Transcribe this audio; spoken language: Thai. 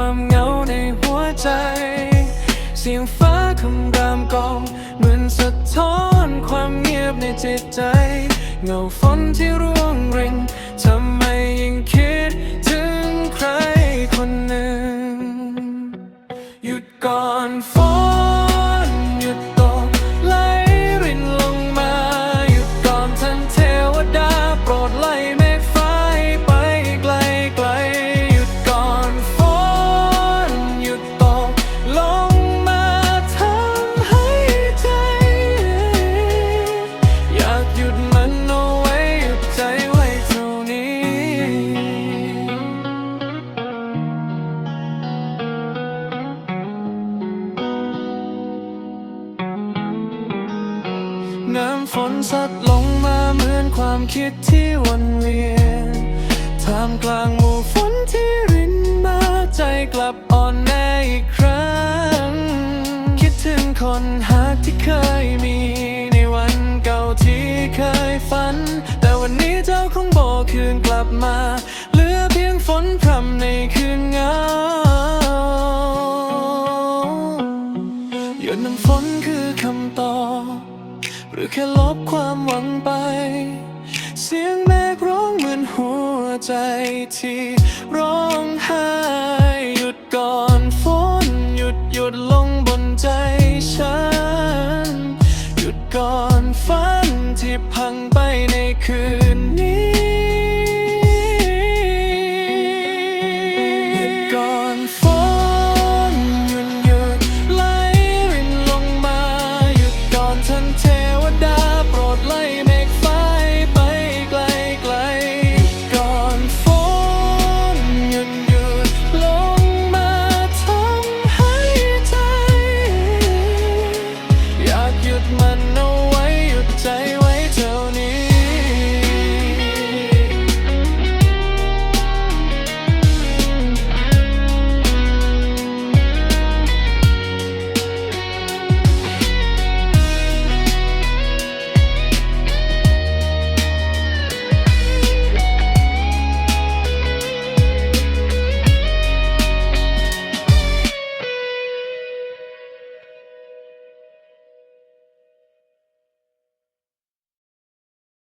ความเงาในหัวใจ เสียงฟ้าคำรามกองเหมือนสะท้อนความเงียบในจิตใจ เงาฝนที่ร่วงรินทำไมยิ่งคิดถึงใครคนหนึ่ง หยุดก่อนฝน น้ำฝนซัดลงมาเหมือนความคิดที่วนเวียนท่ามกลางหมู่ฝนที่รินมาใจกลับอ่อนแออีกครั้ง คิดถึงคนหักที่เคยมีในวันเก่าที่เคยฝัน แต่วันนี้เจ้าคงโบกคืนกลับมา เหลือเพียงฝนพรำในค รือแค่ลบความหวังไป เสียงแม่ร้องเหมือนหัวใจที่ร้องไห้ Like.